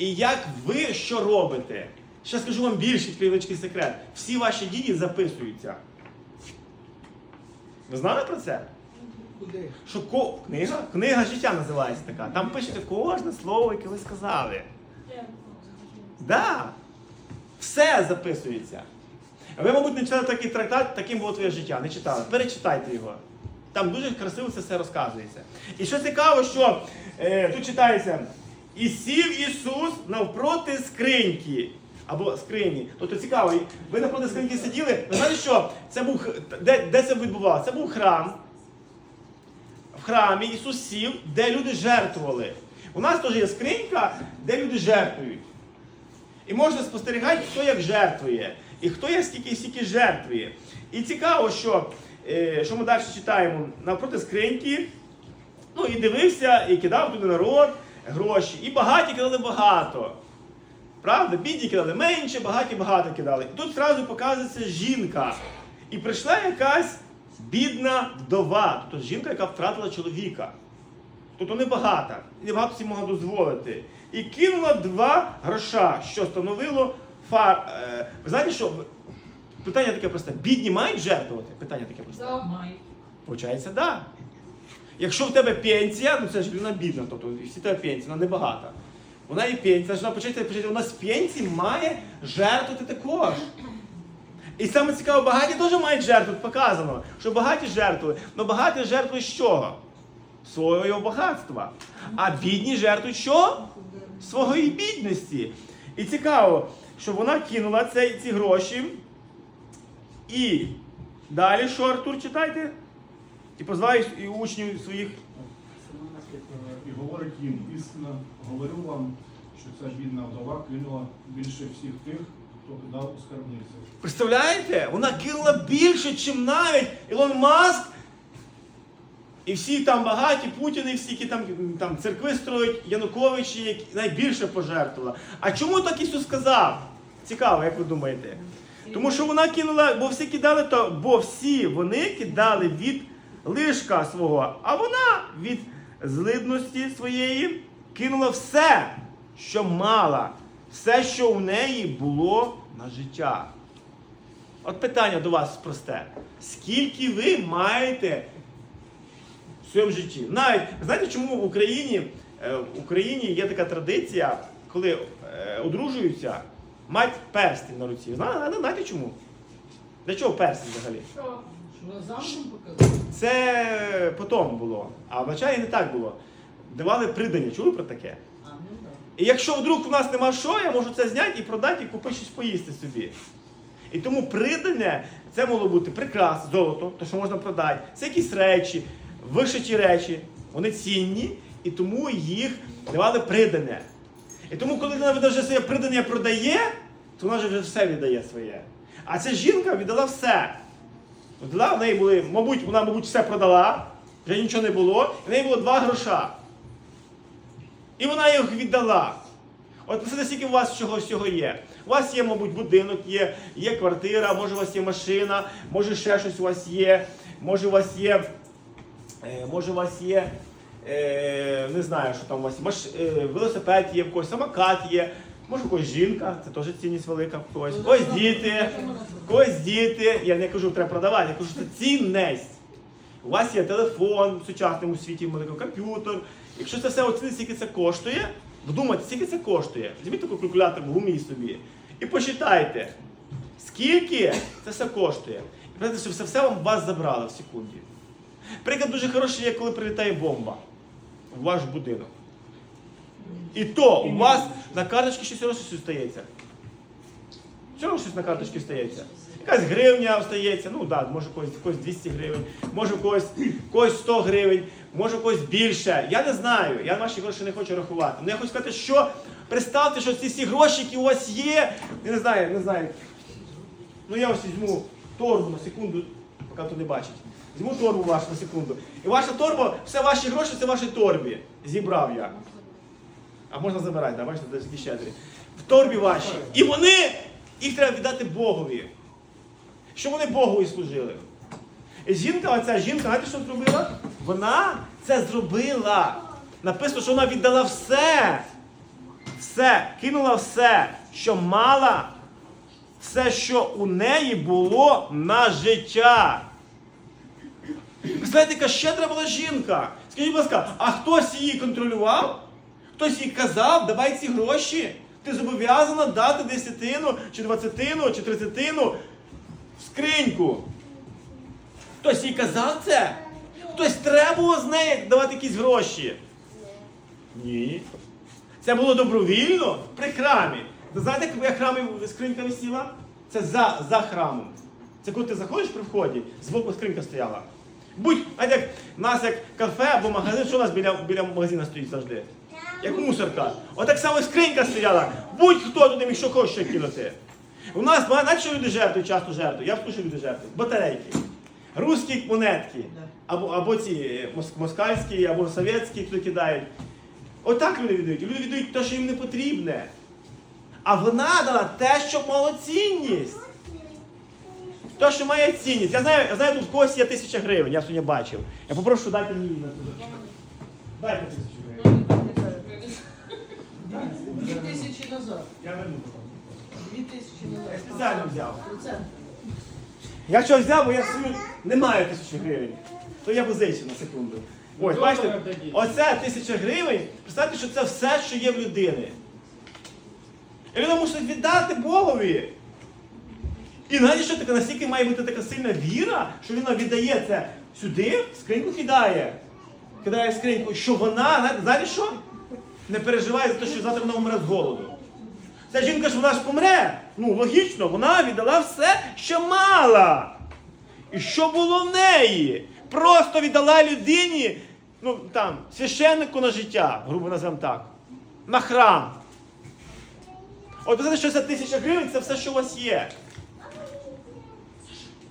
і як ви що робите. Ще скажу вам більший невеличкий секрет. Всі ваші дії записуються. Ви знали про це? Що ко... книга? Книга життя називається така. Там пишете кожне слово, яке ви сказали. Да. Все записується. А ви, мабуть, не читали такий трактат, таким було твоє життя. Не читали. Перечитайте його. Там дуже красиво це все розказується. І що цікаво, що е, тут читається: і сів Ісус навпроти скриньки. Або скрині. Тобто цікаво, ви навпроти скриньки сиділи. Ви знаєте, що це був де, де це відбувалося? Це був храм. В храмі Ісус сів, де люди жертвували. У нас теж є скринька, де люди жертвують. І можна спостерігати, хто як жертвує, і хто як скільки стільки жертвує. І цікаво, що, е, що ми далі читаємо навпроти скриньки. Ну і дивився, і кидав туди народ гроші. І багаті кидали багато. Правда? Бідні кидали менше, багаті багато кидали. І тут одразу показується жінка. І прийшла якась бідна вдова, тобто жінка, яка втратила чоловіка. Тобто небагата, і небагато собі могла дозволити. І кинула два гроша, що становило фар. е, Ви знаєте, що питання таке просте: бідні мають жертвувати? Питання таке просте. Мають. Получається, так. Да. Якщо в тебе пенсія, ну це ж людина бідна, тобто всі тебе пенсія, вона небагата. Вона є пенсія, вона почати, почати, вона з пенсії має жертвувати також. І саме цікаво, багаті теж мають жертву, показано, що багаті жертвують. Але багаті жертвують з чого? Свого багатства. А бідні жертвують що? Своєї бідності. І цікаво, що вона кинула ці, ці гроші. І далі що Артур читайте? І позває і учнів своїх. І говорить їм, істинно говорю вам, що ця бідна вдова кинула більше всіх тих, хто кидав у скарбниці. Представляєте? Вона кинула більше, чим навіть Ілон Маск. І всі там багаті, Путіни, всі, які там, там церкви строять, Януковичі, які найбільше пожертвувала. А чому так Ісус сказав? Цікаво, як ви думаєте? Тому що вона кинула, бо всі кидали, то, бо всі вони кидали від лишка свого, а вона від злидності своєї кинула все, що мала, все, що у неї було на життя. От питання до вас просте. Скільки ви маєте в своєму житті? Навіть знаєте, чому в Україні, е, в Україні є така традиція, коли е, одружуються, мать перстень на руці. Знаєте, знаєте чому? Для чого перстень взагалі? Це потім було. А вначалі не так було. Давали придання. Чули про таке? Ну. І якщо вдруг у нас нема що, я можу це зняти і продати, і купити щось поїсти собі. І тому придане це могло бути прикрас, золото, то що можна продати. Це якісь речі, вишиті речі, вони цінні, і тому їх давали придане. І тому, коли вона вже своє придання продає, то вона вже все віддає своє. А ця жінка віддала все. Віддала, в неї були, мабуть, вона, мабуть, все продала, вже нічого не було, і в неї було два гроша. І вона їх віддала. От це скільки у вас чого всього є. У вас є, мабуть, будинок, є, є квартира, може у вас є машина, може ще щось у вас є, може у вас є, е, може у вас є, е, не знаю, що там у вас є, е, велосипед є, в когось самокат є, може когось жінка, це теж цінність велика когось, в когось діти, в когось діти. Я не кажу, треба продавати, я кажу, що це цінність. У вас є телефон в сучасному світі, великий комп'ютер. Якщо це все оцінити, скільки це коштує, вдумайте, скільки це коштує. Візьміть такий калькулятор в гумі собі і посчитайте, скільки це все коштує. І знаєте, що все, все вам вас забрало в секунді. Приклад дуже хороший є, коли прилітає бомба в ваш будинок. І то у вас на карточці щось одно щось стається. Все щось на карточці стається. Якась гривня остається, ну так, да, може когось, когось 200 гривень, може когось, когось 100 гривень, може когось більше. Я не знаю, я ваші гроші не хочу рахувати. Ну я хочу сказати, що представте, що ці всі гроші, які у вас є, я не знаю, не знаю. Ну я ось візьму торбу на секунду, поки хто не бачить. Візьму торбу вашу на секунду. І ваша торба, все ваші гроші, це в вашій торбі. Зібрав я. А можна забирати, да, бачите, такі щедрі. В торбі ваші. І вони, їх треба віддати Богові. Щоб вони Богові служили. І жінка, оця жінка, знаєте, що зробила? Вона це зробила. Написано, що вона віддала все. все, кинула все, що мала, все, що у неї було на життя. Знаєте, яка щедра була жінка. Скажіть, будь ласка, а хтось її контролював? Хтось їй казав, давай ці гроші. Ти зобов'язана дати десятину, чи двадцятину, чи тридцятину в скриньку. Хтось їй казав це? Хтось требував з неї давати якісь гроші? Ні. Це було добровільно при храмі. Ви знаєте, як храмі скринька висіла? Це за, за храмом. Це коли ти заходиш при вході, збоку скринька стояла. Будь, знаєте, як в нас як кафе або магазин, що у нас біля, біля магазину стоїть завжди? Як мусорка. Отак само скринька стояла. Будь-хто туди міг що хоче кинути. У нас багато, що люди жертвують, часто жертвують. Я вкушу люди жертвують. Батарейки. Русські монетки. Або, або ці е, москальські, або совєтські, хто кидають. Отак люди віддають. Люди віддають те, що їм не потрібне. А вона дала те, що мало цінність. Те, що має цінність. Я знаю, я знаю, тут в когось є тисяча гривень, я сьогодні бачив. Я попрошу дайте мені на. Дайте тисячу. Дві тисячі назад. Я верну потім. Дві тисячі назад. Я спеціально взяв. Процент. Я що взяв, бо я свою не маю тисячі гривень. То я позичу на секунду. Ось, бачите, оце тисяча гривень. Представте, що це все, що є в людини. І людина мусить віддати Богові. І знаєте, що таке настільки має бути така сильна віра, що вона віддає це сюди, в скриньку кидає. Кидає в скриньку, що вона, знаєте, знаєте що? Не переживає за те, що завтра вона умре з голоду. Ця жінка ж вона ж помре. Ну, логічно, вона віддала все, що мала. І що було в неї? Просто віддала людині, ну там, священнику на життя, грубо назвемо так, на храм. От знаєте, що це тисяча гривень, це все, що у вас є.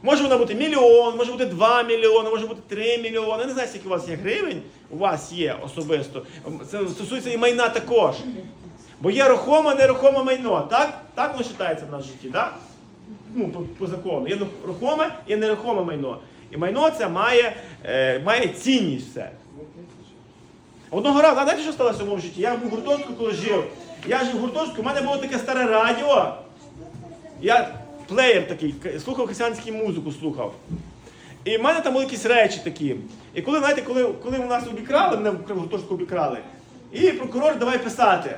Може вона бути мільйон, може бути 2 мільйони, може бути 3 мільйони. Я не знаю, скільки у вас є гривень, у вас є особисто. Це стосується і майна також. Бо є рухоме, нерухоме майно. Так? Так воно вважається в нас в житті, так? Ну, по, по закону. Є рухоме і нерухоме майно. І майно це має, е, має цінність все. Одного разу, а знаєте, що сталося в моєму житті? Я в гуртожитку, коли жив. Я жив в гуртожитку, у мене було таке старе радіо. Я плеєр такий, слухав християнську музику, слухав. І в мене там були якісь речі такі. І коли, знаєте, коли, коли нас обікрали, мене в гуртожитку обікрали, і прокурор давай писати.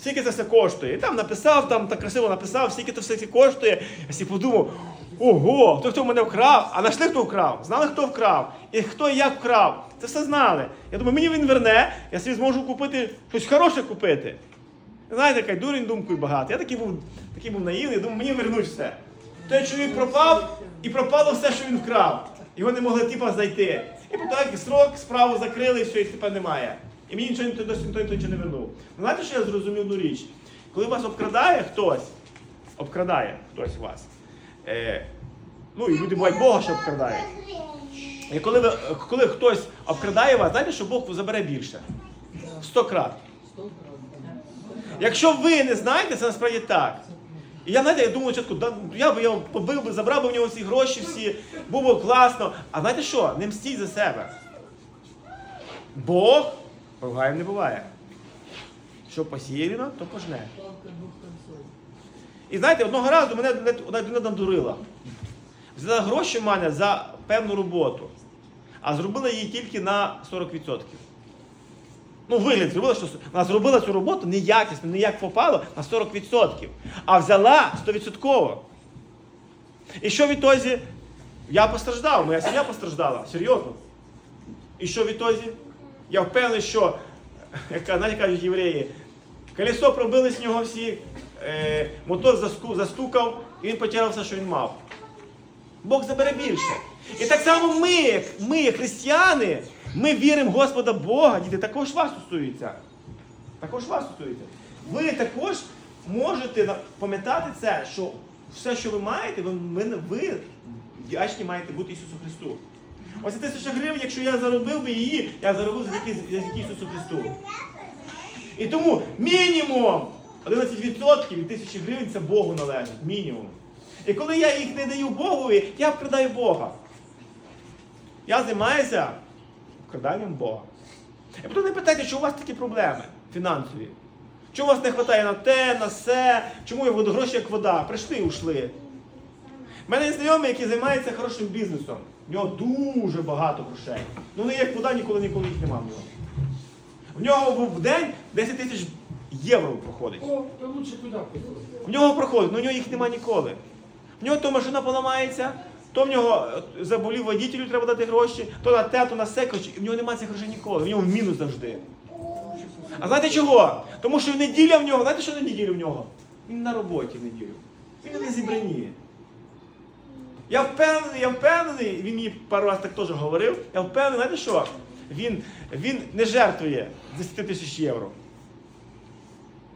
Скільки це все коштує? І там написав, там так красиво написав, скільки це все коштує. Я собі подумав, ого, хто хто мене вкрав, а знайшли, хто вкрав, знали, хто вкрав, і хто і як вкрав. Це все знали. Я думаю, мені він верне, я собі зможу купити щось хороше купити. Знаєте, яка дурень думкою багато. Я такий був, такий був наївний, думаю, мені вернуть все. Той чоловік пропав і пропало все, що він вкрав. Його не могли типа знайти. І такий срок справу закрили, і все, і тепер немає. І мені нічого ніхто досі ніхто нічого не вернув. Ну, знаєте, що я зрозумів одну річ? Коли вас обкрадає хтось, обкрадає хтось вас. Е, ну і люди бувають Бога, що обкрадає. І коли, ви, коли хтось обкрадає вас, знаєте, що Бог забере більше. Сто крат. Якщо ви не знаєте, це насправді так. І я знаєте, я думав спочатку, да, я б його побив би, забрав би в нього всі гроші, всі, було б класно. А знаєте що? Не мстіть за себе. Бог ругаєм не буває. Що посіє він, то пожне. І знаєте, одного разу мене одна людина надурила. Взяла гроші в мене за певну роботу, а зробила її тільки на 40%. Ну, вигляд зробила, що вона зробила цю роботу неякісно, не як попало на 40%. А взяла 100%. І що в ітозі? Я постраждав, моя сім'я постраждала, серйозно. І що в ітозі? Я впевнений, що, як знаєте, кажуть євреї, колесо пробили з нього всі, е, мотор застукав, і він потеряв що він мав. Бог забере більше. І так само ми, ми, християни, ми віримо в Господа Бога, діти, також вас стосується. Також вас стосується. Ви також можете пам'ятати це, що все, що ви маєте, ви, ви, вдячні маєте бути Ісусу Христу. Ось ця тисяча гривень, якщо я заробив би її, я заробив завдяки Ісусу Христу. І тому мінімум 11% від тисячі гривень це Богу належить. Мінімум. І коли я їх не даю Богові, я вкрадаю Бога. Я займаюся вкраданням Бога. І потім не питайте, що у вас такі проблеми фінансові. Чому у вас не вистачає на те, на все? Чому я гроші як вода? Прийшли і ушли. У мене є знайомий, який займається хорошим бізнесом. В нього дуже багато грошей. Ну не як вода, ніколи ніколи їх нема в нього. В нього в день 10 тисяч євро проходить. О, то лучше туди. В нього проходить, але в нього їх нема ніколи. В нього то машина поламається, то в нього е, заболів водітелю, треба дати гроші, то на те, то на се, коротше, і в нього немає цих грошей ніколи, в нього мінус завжди. А знаєте чого? Тому що неділя в нього, знаєте, що на неділю в нього? Він на роботі в неділю. Він на зібранні. Я впевнений, я впевнений, він мені пару разів так теж говорив, я впевнений, знаєте що? Він, він не жертвує з 10 тисяч євро.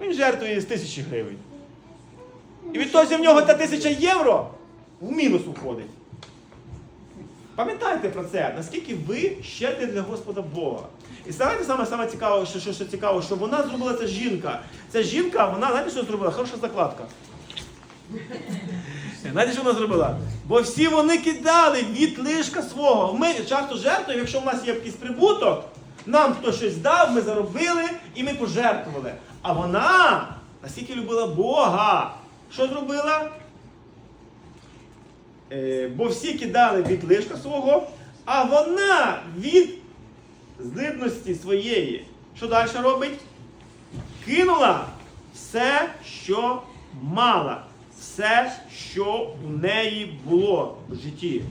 Він жертвує з тисячі гривень. І відтоді в нього та тисяча євро в мінус уходить. Пам'ятайте про це, наскільки ви щедрі для Господа Бога. І знаєте, саме, саме цікаво, що, що, що цікаво, що вона зробила ця жінка. Ця жінка, вона, знаєте, що зробила? Хороша закладка. Знаєте, що вона зробила? Бо всі вони кидали від лишка свого. Ми часто жертвуємо, якщо в нас є якийсь прибуток, нам хтось щось дав, ми заробили і ми пожертвували. А вона настільки любила Бога. Що зробила? Е, бо всі кидали від лишка свого, а вона від злидності своєї. Що далі робить? Кинула все, що мала, все, що у неї було в житті.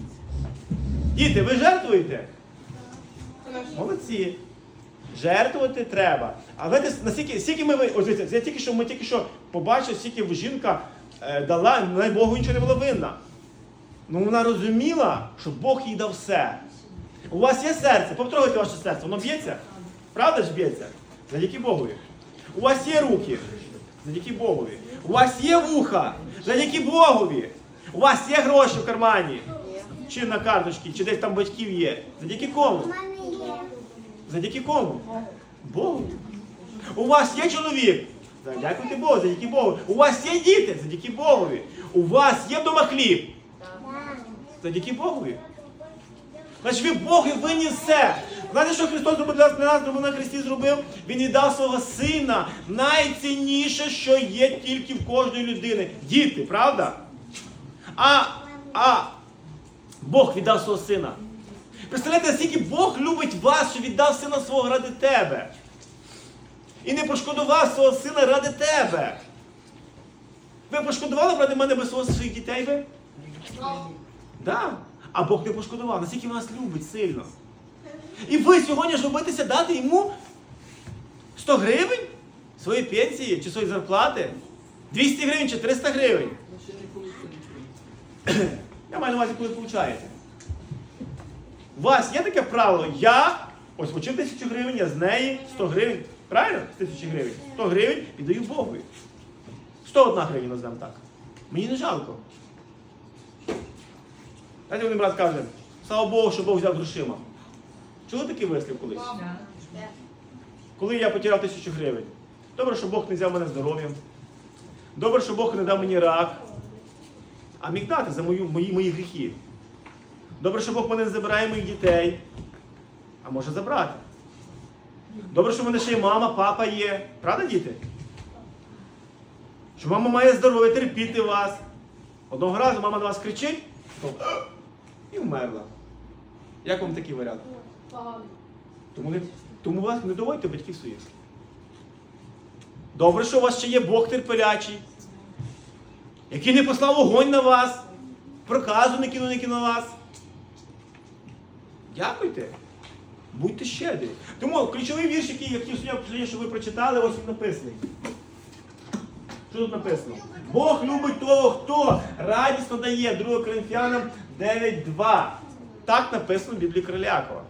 Діти, ви жертвуєте? Молодці. Жертвувати треба. А ви наскільки, скільки ми ви- я тільки що ми тільки що побачили, скільки жінка е, дала, най Богу нічого не була винна. Ну вона розуміла, що Бог їй дав все. У вас є серце, потрогайте ваше серце, воно б'ється? Правда ж б'ється? Завдяки Богові. У вас є руки, завдяки Богові. У вас є вуха, завдяки Богові. У вас є гроші в кармані. Чи на карточці, чи десь там батьків є. Завдяки кому? Завдяки кому? Богу. У вас є чоловік? Дякуйте Богу, завдяки Богу. У вас є діти? Завдяки Богові. У вас є вдома хліб? Завдяки Богові. Значить, ви Богу винні все. Знаєте, що Христос зробив для нас, зробив на Христі зробив? Він віддав свого сина. Найцінніше, що є тільки в кожної людини. Діти, правда? А, а Бог віддав свого сина. Представляєте, наскільки Бог любить вас, що віддав сина свого ради тебе. І не пошкодував свого сина ради тебе. Ви пошкодували б ради мене без своїх дітей би? Да. А Бог не пошкодував, наскільки він вас любить сильно. І ви сьогодні ж робитеся дати йому 100 гривень своєї пенсії чи своєї зарплати? 200 гривень чи 300 гривень? Я маю на увазі, коли получаєте. У вас є таке правило, я ось почив тисячу гривень, я з неї 100 гривень. Правильно? Тисячі гривень. 100 гривень віддаю Богу. 101 гривень назвемо так. Мені не жалко. Знаєте, один брат каже, слава Богу, що Бог взяв грошима. Чули такий вислів колись? Коли я потеряв тисячу гривень. Добре, що Бог не взяв мене здоров'ям. Добре, що Бог не дав мені рак. А міг дати за мою, мої, мої гріхи. Добре, що Бог мене не забирає моїх дітей. А може забрати. Добре, що в мене ще є мама, папа є. Правда, діти? Що мама має здоров'я, терпіти вас. Одного разу мама до вас кричить то! І вмерла. Як вам такий варіант? Тому, не, тому вас не доводьте батьків своїх. Добре, що у вас ще є Бог терпелячий, який не послав огонь на вас, проказу не кинув не на вас. Дякуйте. Будьте щедрі. Тому ключовий вірш, який я хотів сьогодні, щоб ви прочитали, ось він написаний. Що тут написано? Бог любить того, хто радісно дає 2 Коринфянам 9.2. Так написано в Біблії Крилякова.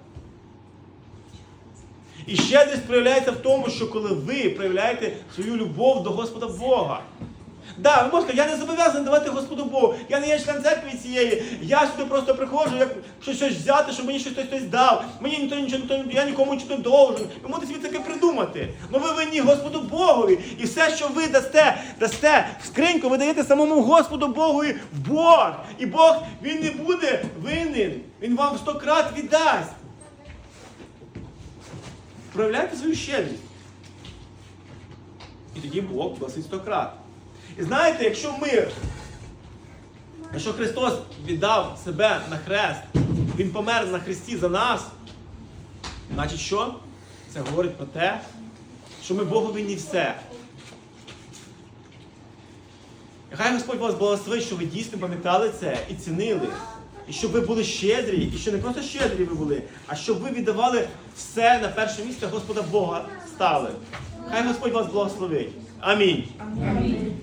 І ще десь проявляється в тому, що коли ви проявляєте свою любов до Господа Бога. Да, ви можете, я не зобов'язаний давати Господу Богу. Я не є член церкви цієї. Я сюди просто приходжу, як щось, щось взяти, щоб мені щось хтось, дав. Мені ніхто нічого, я нікому нічого не должен. Ви можете собі таке придумати. Ну ви винні Господу Богові. І все, що ви дасте, дасте в скриньку, ви даєте самому Господу Богові в Бог. І Бог, Він не буде винен. Він вам сто крат віддасть. Проявляйте свою щедрість. І тоді Бог благословить стократ. І знаєте, якщо ми, якщо Христос віддав себе на хрест, Він помер на хресті за нас, значить що? Це говорить про те, що ми Богу винні все. Нехай Господь вас благословить, що ви дійсно пам'ятали це і цінили. І щоб ви були щедрі, і що не просто щедрі ви були, а щоб ви віддавали все на перше місце Господа Бога стали. Хай Господь вас благословить. Амінь. Амінь.